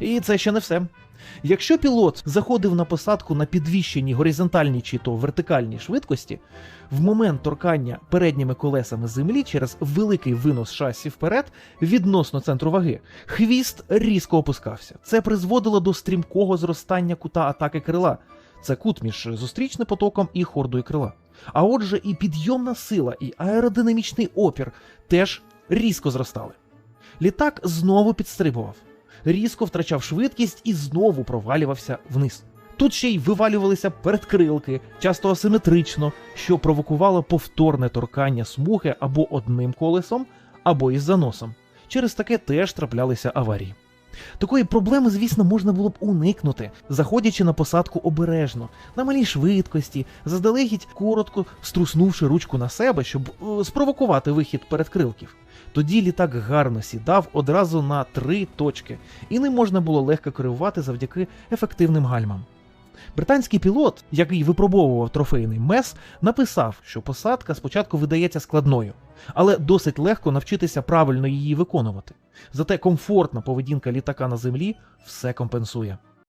І це ще не все. Якщо пілот заходив на посадку на підвищеній горизонтальній чи то вертикальній швидкості, в момент торкання передніми колесами землі через великий винос шасі вперед відносно центру ваги, хвіст різко опускався. Це призводило до стрімкого зростання кута атаки крила. Це кут між зустрічним потоком і хордою крила. А отже, і підйомна сила, і аеродинамічний опір теж різко зростали. Літак знову підстрибував, різко втрачав швидкість і знову провалювався вниз. Тут ще й вивалювалися передкрилки, часто асиметрично, що провокувало повторне торкання смуги або одним колесом, або із заносом. Через таке теж траплялися аварії. Такої проблеми, звісно, можна було б уникнути, заходячи на посадку обережно, на малій швидкості, заздалегідь коротко струснувши ручку на себе, щоб е, спровокувати вихід передкрилків. Тоді літак гарно сідав одразу на три точки, і не можна було легко керувати завдяки ефективним гальмам. Британський пілот, який випробовував трофейний мес, написав, що посадка спочатку видається складною, але досить легко навчитися правильно її виконувати. Зате комфортна поведінка літака на землі все компенсує.